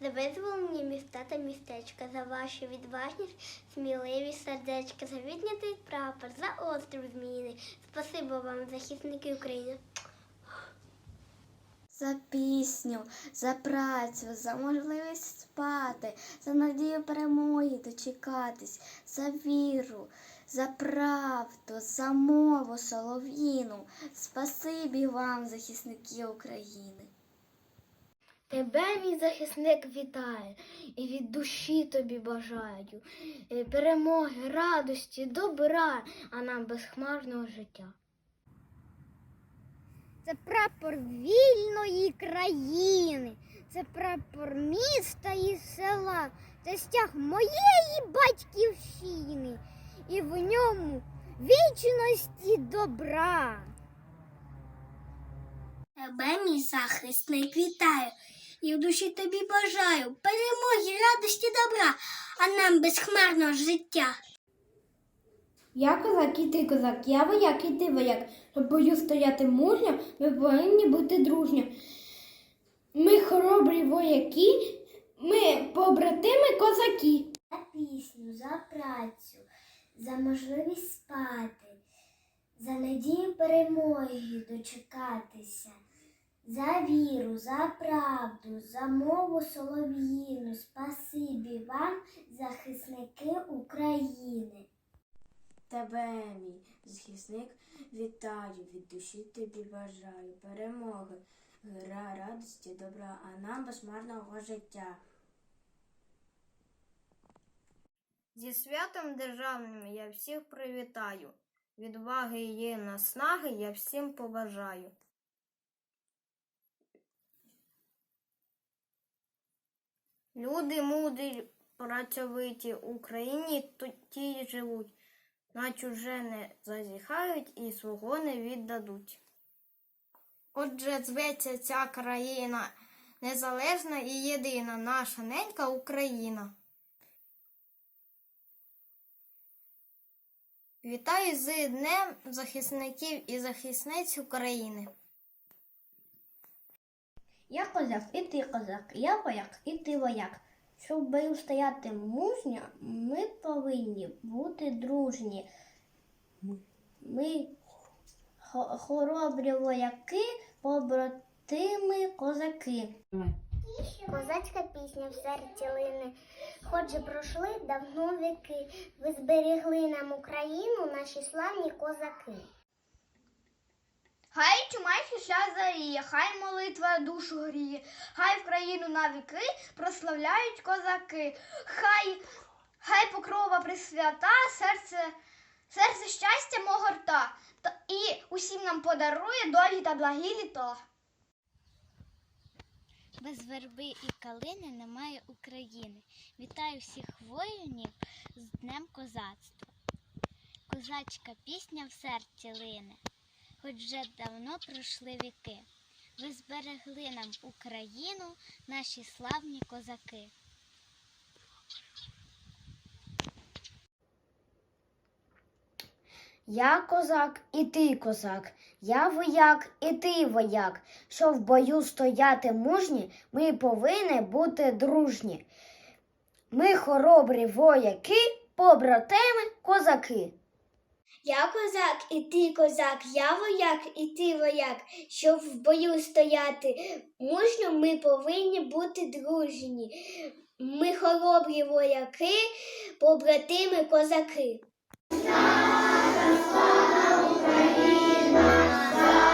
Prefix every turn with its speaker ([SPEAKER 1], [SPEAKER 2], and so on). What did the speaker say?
[SPEAKER 1] за визволені міста та містечка, за ваші відважні, сміливі сердечка, за віднятий прапор, за острів зміїний. Спасибо вам, захисники України.
[SPEAKER 2] За пісню, за працю, за можливість спати, за надію перемоги дочекатись, за віру, за правду, за мову солов'їну. Спасибі вам, захисники України.
[SPEAKER 1] Тебе, мій захисник, вітає і від душі тобі бажаю е, перемоги, радості, добра, а нам безхмарного життя.
[SPEAKER 3] Це прапор вільної країни, це прапор міста і села, це стяг моєї батьківщини, і в ньому вічності добра.
[SPEAKER 1] Тебе, мій захисник, вітаю, і в душі тобі бажаю перемоги, радості, добра, а нам безхмарного життя.
[SPEAKER 4] Я козак, і ти козак, я вояк, і ти вояк. Щоб бою стояти мужньо, ми повинні бути дружні. Ми хоробрі вояки, ми побратими козаки.
[SPEAKER 1] За пісню, за працю, за можливість спати, за надію перемоги дочекатися, за віру, за правду, за мову солов'їну. Спасибі вам, захисники України.
[SPEAKER 2] Тебе, мій захисник, вітаю, від душі тобі бажаю перемоги, гра, радості, добра, а нам безмарного життя.
[SPEAKER 5] Зі святом державним я всіх привітаю. Відваги і наснаги я всім побажаю. Люди мудрі, працьовиті в Україні ті й живуть, на чуже не зазіхають і свого не віддадуть. Отже, зветься ця країна незалежна і єдина наша ненька Україна. Вітаю з Днем захисників і захисниць України.
[SPEAKER 1] Я козак, і ти козак, я вояк, і ти вояк. Щоб в бою стояти мужньо, ми повинні бути дружні. Ми хоробрі вояки, побратими козаки. Козацька пісня в серці лине. Хоч же пройшли давно віки, ви зберегли нам Україну, наші славні козаки.
[SPEAKER 6] Хай чумайський шлях заріє, хай молитва душу гріє, хай в країну на віки прославляють козаки, хай, хай покрова присвята, серце, серце щастя мого рта, та і усім нам подарує довгі та благі літа.
[SPEAKER 3] Без верби і калини немає України. Вітаю всіх воїнів з Днем козацтва. Козацька пісня в серці лине, хоч вже давно пройшли віки. Ви зберегли нам Україну, наші славні козаки.
[SPEAKER 2] Я козак, і ти козак, я вояк, і ти вояк. Щоб в бою стояти мужні, ми повинні бути дружні. Ми хоробрі вояки, побратими козаки.
[SPEAKER 1] Я козак, і ти козак, я вояк, і ти вояк, щоб в бою стояти. Мужньо ми повинні бути дружні. Ми хоробрі вояки, побратими козаки.
[SPEAKER 2] Слава, слава Україна!